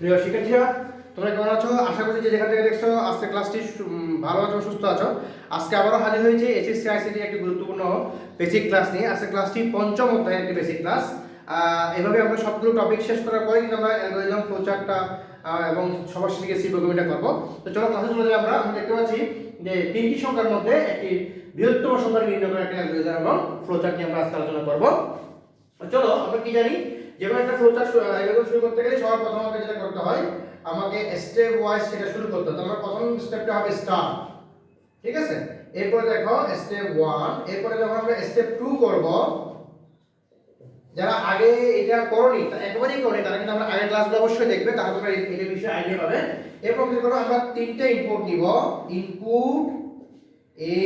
প্রিয় শিক্ষার্থীরা, তোমরা কেমন আছো? আশা করি যে যেখান থেকে দেখছ, আজকে ক্লাসটি ভালো আছো, সুস্থ আছো। আজকে আবারও হাজির হয়েছে এসএসসি আইসিটি একটি গুরুত্বপূর্ণ বেসিক ক্লাস নিয়ে। আজকে ক্লাসটি পঞ্চম অধ্যায়ের একটি বেসিক ক্লাস এভাবে আমরা সবগুলো টপিক শেষ করার পরে কিন্তু আমরা অ্যালগোরিদম ফ্লোচার্টটা এবং সবার সাথে সি প্রোগ্রামিংটা করব। তো চলো ক্লাসে চলে যাই আমরা। আমরা দেখতে পাচ্ছি যে তিনটি সংখ্যার মধ্যে একটি বৃহত্তম সংখ্যা নির্ণয় করা একটি অ্যালগোরিদম এবং ফ্লোচার্ট নিয়ে আমরা আজকে আলোচনা করব। চলো, আমরা কি জানি? যে কোনো একটা ফ্লোচার্ট অ্যালগরিদম শুরু করতে গেলে সবার প্রথম আমাকে যেটা করতে হয়, আমাকে স্টেপ ওয়াইজ সেটা শুরু করতে হবে। আমার প্রথম স্টেপটা হবে স্টার ঠিক আছে? এরপরে দেখো স্টেপ ওয়ান এরপরে যখন আমরা স্টেপ টু করব, যারা আগে এটা করনি একেবারেই করনি, তারা কিন্তু আমরা আগের ক্লাসগুলো অবশ্যই দেখবে, তাহলে তোমরা এটা বিষয়ে আইডিয়া পাবে। এরপর কি করব? আমরা তিনটে ইনপুট নিব। ইনপুট এ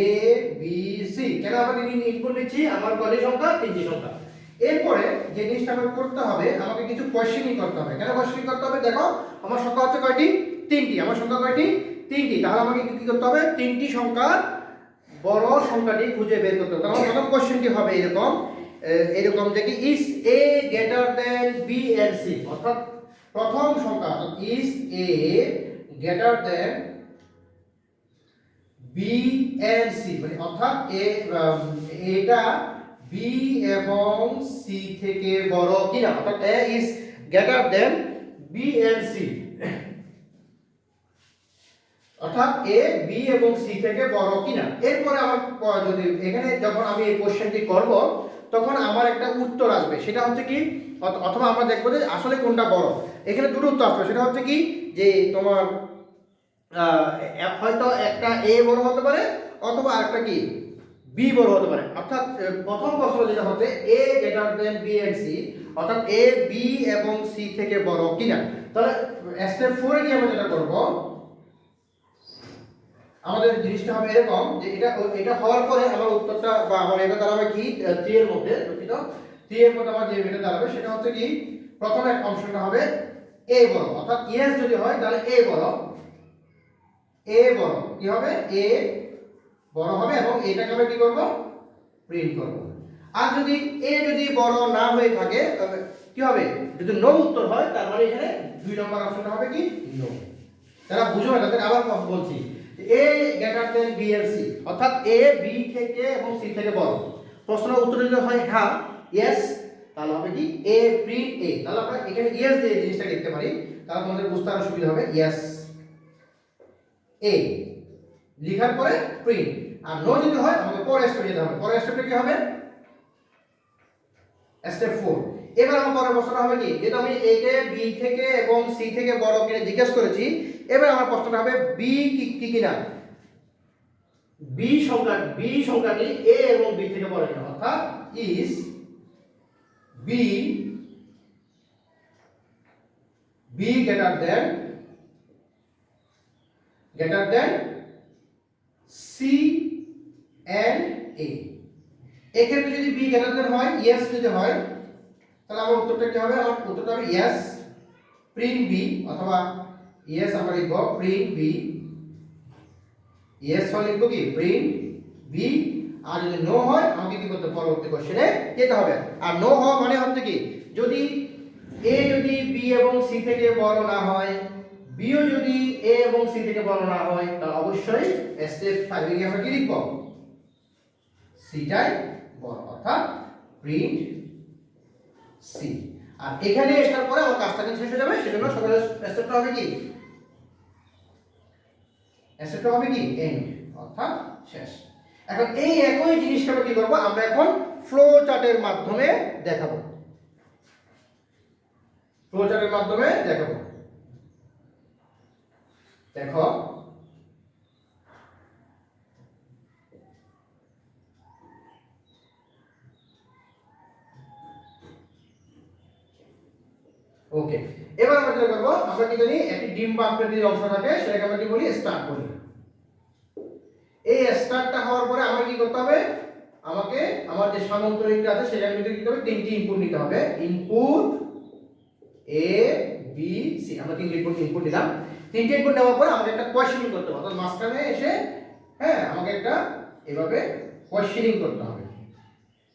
বি সি কেন আমরা তিন ইনপুট নিচ্ছি? আমার কয়টি সংখ্যা, তিনটি সংখ্যা। এরপরে যে জিনিসটা আমাকে করতে হবে, আমাকে কিছু কোয়েশ্চেনিং করতে হবে। কেন কোয়েশ্চেনিং করতে হবে? দেখো, আমার সংখ্যা হচ্ছে কয়টি? তিনটি। আমার সংখ্যা কয়টি? তিনটি। তাহলে আমাকে কি করতে হবে? তিনটি সংখ্যা বড় সংখ্যাটি খুঁজে বের করতে হবে। আমার প্রথম কোয়েশ্চেনটি হবে এরকম। এরকম যে কি is A greater than B and C অর্থাৎ প্রথম সংখ্যা, অর্থাৎ is A greater than B and C মানে অর্থাৎ এ এটা বি এবং সি থেকে বড় কিনা? অর্থাৎ A is greater than B and C অর্থাৎ এ বি এবং সি থেকে বড় কিনা? এরপরে আমার যদি এখানে যখন আমি এই কোশ্চেনটি করব, তখন আমার একটা উত্তর আসবে। সেটা হচ্ছে কি? অথবা আমরা দেখব যে আসলে কোনটা বড়। এখানে দুটো উত্তর আসবে। সেটা হচ্ছে কি? যে তোমার হয়তো একটা এ বড় হতে পারে, অথবা আরেকটা কি? বি বড় হতে পারে। অর্থাৎ প্রথম প্রশ্ন যেটা হচ্ছে A greater than B and C অর্থাৎ এ বি এবং সি থেকে বড় কিনা। তাহলে স্টেপ ফোরে গিয়ে আমরা যেটা করব, আমাদের জিনিসটা হবে এরকম যে এটা এটা হওয়ার পরে আমার উত্তরটা বা আমার এটা দাঁড়াবে কি? থ্রি এর মধ্যে, দুঃখিত। থ্রি এর মধ্যে আমার যে এটা দাঁড়াবে, সেটা হচ্ছে কি? প্রথমে অংশটা হবে এ বড়। অর্থাৎ ইয়েস যদি হয়, তাহলে এ বড়। এ বড়। কি হবে? এ বড় হবে এবং এটাকে আমরা কি করব? প্রিন্ট করব। আর যদি এ যদি বড় না হয়ে থাকে তবে কি হবে? যদি নো উত্তর হয়, তার মানে এখানে দুই নম্বর অপশনটা হবে কি? নো তারা বুঝো না, তাদের আবার বলছি। এ গ্রেটার দেন বি এর সি অর্থাৎ এ বি থেকে এবং সি থেকে বড়। প্রশ্নের উত্তর যদি হয় হ্যাঁ ইয়েস তাহলে হবে কি? এ প্রিন্ট এ তাহলে আমরা এখানে ইয়েস দিয়ে জিনিসটা লিখতে পারি, তাহলে তোমাদের বুঝতে আরও সুবিধা হবে ইয়েস এ লেখার পরে প্রিন্ট আর নো যদি হয়, আমাকে পরের স্টেপে যেতে হবে। পরের স্টেপটা কি হবে? স্টেপ ফোর এবার আমার পরের প্রশ্নটা হবে কি? যেহেতু আমি এ কে বি থেকে এবং সি থেকে বড় কিনে জিজ্ঞেস করেছি, এবার আমার প্রশ্নটা হবে বি কি কি কিনা? বি সংখ্যা বি সংখ্যাটি এ এবং বি থেকে বড় কিনা? অর্থাৎ is B B greater than greater than C and A এক্ষেত্রে যদি বি গ্রেটার হয় ইয়েস যদি হয়, তাহলে আমার উত্তরটা কি হবে? আমার উত্তরটা হবে ইয়েস প্রিন্ট বি অথবা ইয়েস আমরা লিখব প্রিন্ট বি ইয়েস হলে লিখব কি? প্রিন্ট বি আর যদি নো হয়, আমাকে কি করতে পরবর্তী কোশ্চেনে যেতে হবে। আর নো হওয়া মানে হচ্ছে কি? যদি এ যদি বি এবং সি থেকে বড় না হয় বিও যদি এ এবং সি থেকে বড় না হয়, তাহলে অবশ্যই স্টেপ ফাইভে গিয়ে আমরা কি লিখব? সিটাই বড় অর্থাৎ প্রিন্ট সি। আর এখানে আসার পরে আমার কাজটা কিন্তু শেষ হয়ে যাবে, সেজন্য সকালে স্টেপটা হবে কি? স্টেপটা হবে কি? এন্ড, অর্থাৎ শেষ। এখন এই একই জিনিসটা কি করব? আমরা এখন ফ্লো চার্টের মাধ্যমে দেখাবো। ফ্লো চার্টের মাধ্যমে দেখাবো। দেখো এবার আমরা যেটা করব, আমরা কি জানি, একটি ডিম আকৃতির অংশ থাকে, সেটাকে আমরা কি বলি স্টার্ট বলি। এই স্টার্টটা হওয়ার পরে আমার কি করতে হবে? আমাকে আমার যে সামান্তরিকটা আছে, সেটার ভিতরে কি করতে হবে? তিনটি ইনপুট নিতে হবে। ইনপুট এ বি সি আমরা তিনটি ইনপুট ইনপুট নিলাম। তিনটি ইনপুট নেওয়ার পরে আমাকে একটা কোয়েশ্চেনিং করতে হবে। অর্থাৎ মাঝখানে এসে হ্যাঁ আমাকে একটা এভাবে কোয়েশ্চেনিং করতে হবে।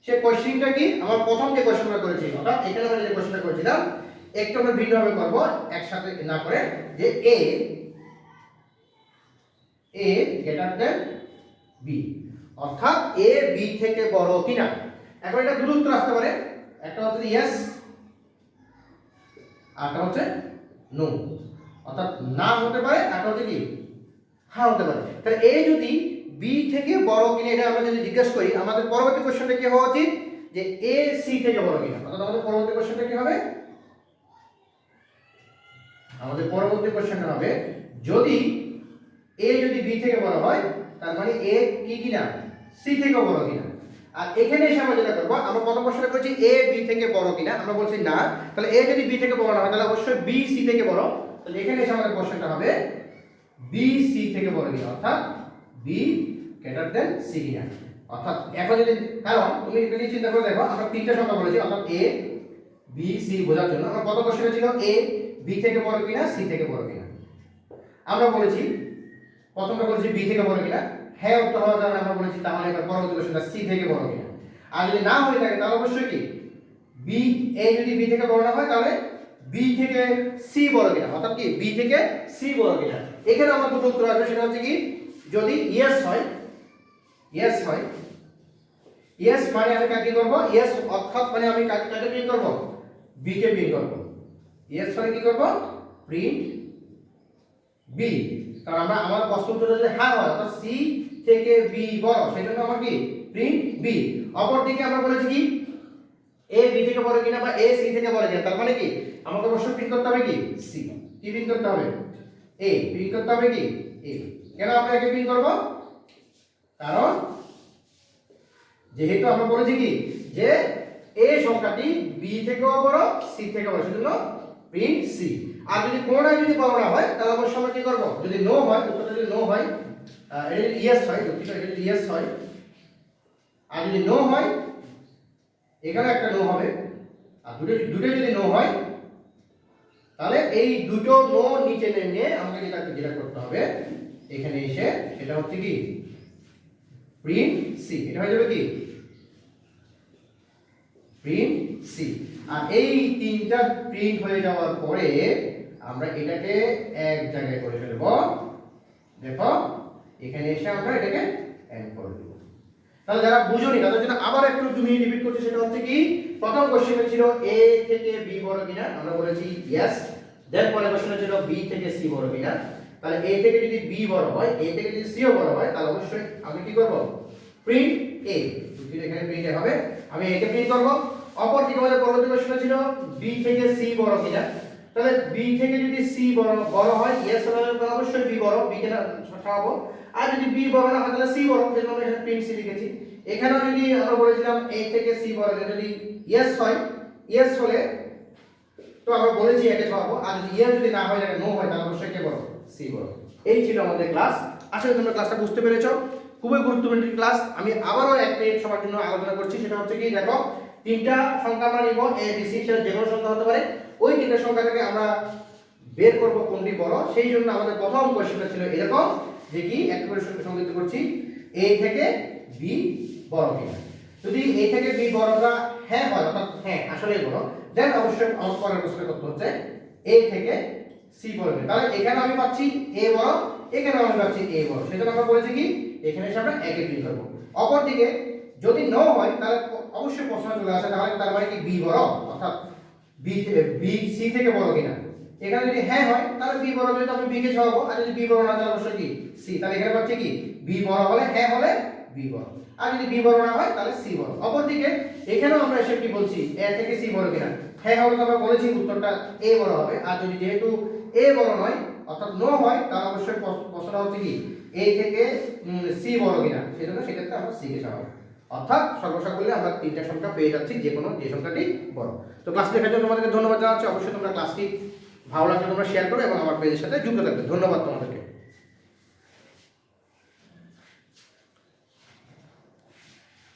সে কোয়েশ্চেনিংটা কি? আমার প্রথম যে কোয়েশ্চেনটা করেছি অর্থাৎ এখানে আমরা যে কোয়েশ্চেনটা করেছিলাম একটু আমরা ভিন্নভাবে করব, একসাথে না করে যে এ এ গ্রেটার দেন বি অর্থাৎ এ বি থেকে বড় কিনা। এখন এটা দূরত্ব আসতে পারে, একটা হচ্ছে ইয়েস আরটা হচ্ছে নো অর্থাৎ না হতে পারে আরটা হচ্ছে কি? হ্যাঁ হতে পারে। তাহলে এ যদি বি থেকে বড় কিনা, এটা আমরা যদি জিজ্ঞেস করি, আমাদের পরবর্তী কোশ্চেনটা কি হওয়া উচিত? যে এ সি থেকে বড় কিনা, অর্থাৎ আমাদের পরবর্তী কোশ্চেনটা কি হবে? আমাদের পরবর্তী কোশ্চেনটা হবে, যদি এ যদি বি থেকে বড় হয়, তার মানে এ কি কিনা? সি থেকে বড় কিনা? আর এখানে এসে আমরা যেটা করব, আমরা প্রথম কোশ্চেনটা করছি এ বি থেকে বড় কিনা? আমরা বলছি না। তাহলে এ যদি বি থেকে বড় না হয়, তাহলে অবশ্যই বি সি থেকে বড়। তাহলে এখানে এসে আমাদের কোশ্চেনটা হবে বি সি থেকে বড় কিনা? অর্থাৎ বি গ্রেটার দেন সি কিনা? অর্থাৎ এখন যদি, কারণ তুমি যদি চিন্তা করে দেখো, আমরা তিনটা সংখ্যা বলেছি, অর্থাৎ এ বি সি বোঝার জন্য। আমরা কত কোশ্চেনে ছিল এ বি থেকে বড় কিনা সি থেকে বড় কিনা? আমরা বলেছি, প্রথমটা বলেছি বি থেকে বড় কিনা। হ্যাঁ উত্তর হওয়ার কারণে আমরা বলেছি তাহলে এবার পরবর্তী কোশ্চেনটা সি থেকে বড় কিনা। আর যদি না হয়ে থাকে, তাহলে অবশ্যই কি? বি এ যদি বি থেকে বড় না হয়, তাহলে বি থেকে সি বড় কিনা। অর্থাৎ কি? বি থেকে সি বড় কিনা। এখানে আমার দুটো উত্তর আসবে, সেটা হচ্ছে কি? যদি ইয়েস হয় ইয়েস হয় ইয়েস মানে আমি কাকে করব? ইয়েস অর্থাৎ মানে আমি কাকে কাকে প্রিন্ট করব? বি কে প্রিন্ট করব। ইয়েস মানে কি করব? প্রিন্ট বি কারণ আমরা, আমার প্রশ্ন যদি হ্যাঁ হয়, অর্থাৎ সি থেকে বি বড় সেজন্য আমার কি? প্রিন্ট বি অপর অপরদিকে আমরা বলেছি কি? এ বি থেকে বড় কিনা বা এ সি থেকে বড় কিনা, তার মানে কি? আমাকে অবশ্যই প্রিন্ট করতে হবে কি? সি কি প্রিন্ট করতে হবে? এ প্রিন্ট করতে হবে কি? এ কেন আমরা একে প্রিন্ট করব? কারণ যেহেতু আমরা বলেছি কি? যে এ সংখ্যাটি বি থেকেও বড় সি থেকেও বড় সেজন্য প্রিন্ট সি আর যদি কোনটা যদি বড় না হয়, তাহলে অবশ্যই আমরা কি করব? যদি নো হয়, উত্তরটা যদি নো হয় এটা যদি ইয়েস হয় দুঃখিত এটা যদি ইয়েস হয়, আর যদি নো হয়, এখানে একটা নো হবে, আর দুটো দুটো যদি নো হয়, তাহলে এই দুটো নো নিচে নিয়ে আমাকে যেটা যেটা করতে হবে, এখানে এসে সেটা হচ্ছে কি? প্রিন্ট সি এটা হয়ে যাবে কি? প্রিন্ট সি আর এই তিনটা প্রিন্ট হয়ে যাওয়ার পরে আমরা এটাকে এক জায়গায় করে ফেলব। দেখো, এখানে এসে আমরা এটাকে এন্ড করে দেব। তাহলে যারা বুঝোনি, তাদের জন্য আবার একটু তুমি রিপিট করছি, সেটা হচ্ছে কি, প্রথম কোশ্চেনে ছিল এ থেকে বি বড় কিনা? আমরা বলেছি ইয়েস দেন পরের কোশ্চেনে ছিল বি থেকে সি বড় কিনা? তাহলে এ থেকে যদি বি বড় হয় এ থেকে যদি সিও বড় হয়, তাহলে অবশ্যই আমি কি করব? প্রিন্ট এ এখানে প্রিন্ট হবে। আমি একে প্রিন্ট করব। অপর দিকে আমাদের পরবর্তী কোশ্চেন ছিল বি থেকে সি বড় কিনা। তাহলে বি থেকে যদি সি বড় বড় হয় তাহলে অবশ্যই বি বড় বি কে সরাবো আর যদি বি বড় না হয়, তাহলে সি বড় সেজন্য আমরা এখানে প্রিন্ট সি লিখেছি। এখানেও যদি আমরা বলেছিলাম এ থেকে সি বড় যদি ইয়েস হয় ইয়েস হলে তো আমরা বলেছি একে সরাবো আর যদি ইয়েস যদি না হয় নো হয়, তাহলে অবশ্যই কে বড় সি বড়। এই ছিল আমাদের ক্লাস আশা করি তোমরা ক্লাসটা বুঝতে পেরেছ। খুবই গুরুত্বপূর্ণ ক্লাস আমি আবারও এক মিনিট সবার জন্য আলোচনা করছি, সেটা হচ্ছে কি, দেখো তিনটা সংখ্যা আমরা নিব এ বি সি সেটা যে কোনো সংখ্যা হতে পারে। ওই তিনটা সংখ্যা থেকে আমরা বের করব কোনটি বড়? সেই জন্য আমাদের প্রথম কোশ্চেনটা ছিল এরকম যে কি? একটা করে সংযুক্ত করছি। এ থেকে বি বড় কিনা। যদি এ থেকে বি বড়টা হ্যাঁ হয়, অর্থাৎ হ্যাঁ আসলে বড় দেন অবশ্যই আমার পরের প্রশ্ন করতে হচ্ছে এ থেকে সি কিনা। তাহলে এখানে আমি পাচ্ছি এ বড় এখানে আমি পাচ্ছি এ বড়। সেজন্য আমরা বলেছি কি? এখানে এসে আমরা একে প্রিন্ট করব অপরদিকে যদি ন হয়, তাহলে অবশ্যই প্রশ্ন চলে আসে, তাহলে তার মানে কি বি বড়? অর্থাৎ বি বি সি থেকে বড় কিনা? এখানে যদি হ্যাঁ হয়, তাহলে বি বড় যদি আমি বি কে ছাড়াবো আর যদি বি বড় না, তাহলে অবশ্যই কি? সি তাহলে এখানে পাচ্ছি কি? বি বড় হলে হ্যাঁ হলে বি বড়। আর যদি বি বড় না হয়, তাহলে সি বড়। অপরদিকে, এখানেও আমরা এসে কি বলছি? এ থেকে সি বড় কিনা? হ্যাঁ হবে তো আমরা বলেছি, উত্তরটা এ বড় হবে। আর যদি যেহেতু এ বড় নয়, অর্থাৎ নো হয়, তাহলে অবশ্যই প্রশ্নটা হচ্ছে কি? এ থেকে সি বড় কিনা? সেজন্য সেক্ষেত্রে আমরা সি কে ছাড়াবো অর্থাৎ সর্বসাকুল্যে আমরা তিনটা সংখ্যা পেয়ে যাচ্ছি, যে কোনো, যে সংখ্যাটি বড়। তো ক্লাস দেখার জন্য তোমাদেরকে ধন্যবাদ জানাচ্ছি। অবশ্যই তোমরা ক্লাসটি ভালো লাগলে তোমরা শেয়ার করো এবং আমার পেজের সাথে যুক্ত থাকবে। ধন্যবাদ তোমাদেরকে।